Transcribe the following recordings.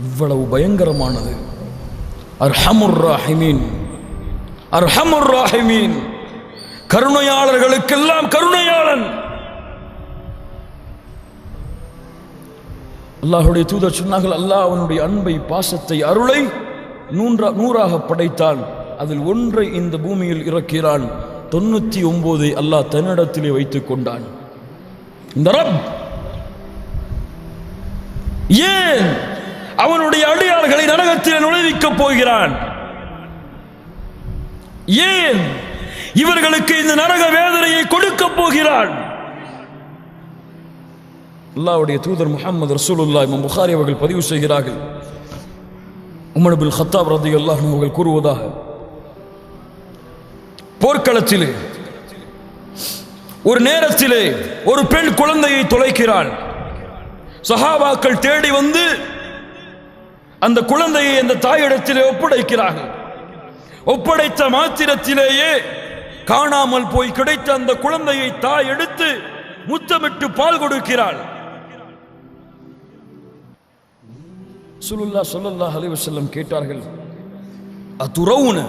இவ்வளவு பயங்கரமானது. அர்ஹமுர் ராஹிமீன். அர்ஹமுர் ராஹிமீன். கருணையாளர்களுக்கெல்லாம் கருணையாளன். அல்லாஹுடைய தூதர் சொன்னார்கள் அல்லாஹ் அவனுடைய அன்பை பாசத்தை அருளை நூன்றா நூறாக படைத்தான். அதில் ஒன்றை இந்த பூமியில் இறக்கிறான். தொண்ணூத்தி ஒன்பதை அல்லாஹ் தன்னிடத்திலே வைத்துக் கொண்டான். இந்த ரப்! ஏன்? அவனுடைய அடியார்களை நரகத்தில் நுழைவிக்கப் போகிறான். ஏன்? இவர்களுக்கு இந்த நரக வேதனையை கொடுக்க போகிறான். அல்லாவுடைய தூதர் முகமது ரசூலுல்லா இமாம் புகாரி அவர்கள் பதிவு செய்கிறார்கள். உமர் ஹத்தாப் ரதி அல்லாஹ் அவர்கள் கூறுவதாக. போர்க்களத்திலே ஒரு நேரத்திலே ஒரு பெண் குழந்தையை தொலைக்கிறான். சஹாபாக்கள் தேடி வந்து அந்த குழந்தையை அந்த தாயிடத்திலே ஒப்படைக்கிறார்கள் ஒப்படைத்த மாத்திரத்திலேயே காணாமல் போய் கிடைத்த அந்த குழந்தையை தாய் எடுத்து முத்தமிட்டு பால் கொடுக்கிறாள் சுலுல்லா சொல்லல்லாஹ் அலைஹி வஸல்லம் கேட்டார்கள் அத்துரவுன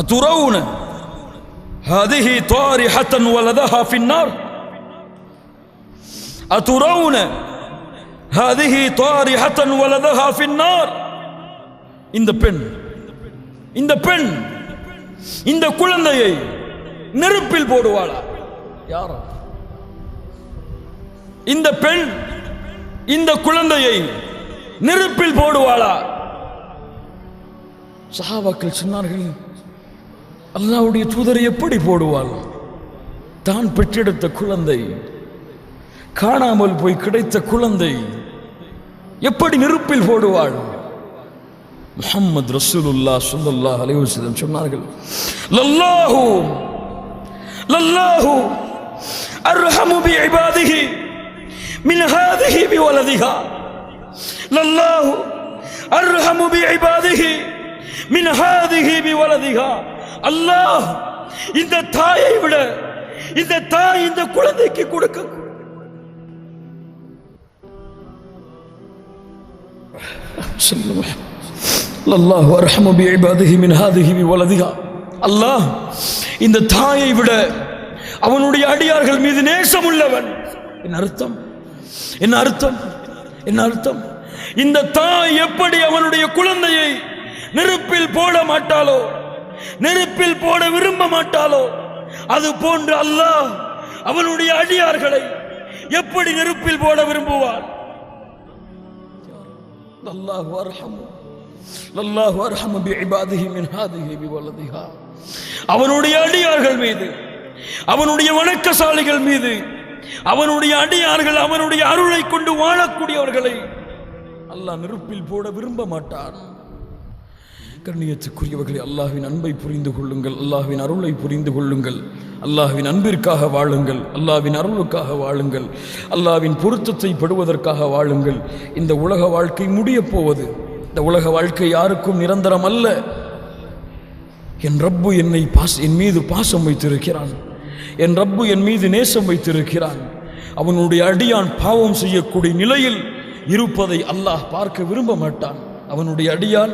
அத்துரவுன هذه طارحة ولدها في النار أترون ஹதிஹி தாரி ஹத்தன் வலதஹா ஃபின்னார் இந்த பெண் இந்த பெண் இந்த குழந்தையை நெருப்பில் போடுவாளா? யாரா? இந்த பெண் இந்த குழந்தையை நெருப்பில் போடுவாளா? சஹாபாக்கள் சொன்னார்கள் அல்லாவுடைய தூதரை எப்படி போடுவாள்? தான் பெற்றெடுத்த குழந்தை காணாமல் போய் கிடைத்த குழந்தை எப்படி நெருப்பில் போடுவாள்? முஹம்மது ரசூலுல்லா ஸல்லல்லாஹு அலைஹி சொன்னார்கள் லல்லாஹு லல்லாஹு அர்ஹமு பி இபாதிஹி மின் ஹாதிஹி பி வலதிஹா லல்லாஹு அர்ஹமு பி இபாதிஹி மின் ஹாதிஹி பி வலதிஹா அல்லாஹ் இந்த தாயை விட இந்த தாய் இந்த குழந்தைக்கு கொடுக்க சொல்லுவேன். அல்லாஹ் அர்ஹமு பி மின் ஹாதிஹி பி வலதிஹா. அல்லாஹ் இந்த தாயை விட அவனுடைய அடியார்கள் மீது நேசம் உள்ளவன். என்ன அர்த்தம்? என்ன அர்த்தம்? என்ன அர்த்தம்? இந்த தாய் எப்படி அவனுடைய குழந்தையை நெருப்பில் போட மாட்டாளோ? நெருப்பில் போட விரும்ப மாட்டாளோ? அது போன்று அல்லாஹ் அவனுடைய அடியார்களை எப்படி நெருப்பில் போட விரும்புவான்? அல்லாஹ் அர்ஹமு الله அர்ஹமு بعباده من هذه بولدها பி அவனுடைய அடியார்கள் மீது அவனுடைய வணக்கசாலிகள் மீது அவனுடைய அடியார்கள் அவனுடைய அருளை கொண்டு வாழக்கூடியவர்களை அல்லாஹ் நெருப்பில் போட விரும்ப மாட்டான் கண்ணியத்துக்குரியவர்களை அல்லாஹின் அன்பை புரிந்து கொள்ளுங்கள் அல்லாஹின் அருளை புரிந்து கொள்ளுங்கள் அல்லாஹ்வின் அன்பிற்காக வாழுங்கள் அல்லாஹ்வின் அருளுக்காக வாழுங்கள் அல்லாவின் பொருத்தத்தை படுவதற்காக வாழுங்கள். இந்த உலக வாழ்க்கை முடியப் போவது இந்த உலக வாழ்க்கை யாருக்கும் நிரந்தரம் அல்ல. என் ரப்பு என்னை பாஸ் என் மீது பாசம் வைத்திருக்கிறான். என் ரப்பு என் மீது நேசம் வைத்திருக்கிறான். அவனுடைய அடியான் பாவம் செய்யக்கூடிய நிலையில் இருப்பதை அல்லாஹ் பார்க்க விரும்ப மாட்டான். அவனுடைய அடியான்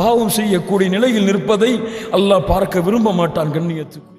பாவம் செய்யக்கூடிய நிலையில் நிற்பதை அல்லாஹ் பார்க்க விரும்ப மாட்டான் கண்ணியத்துக்கு.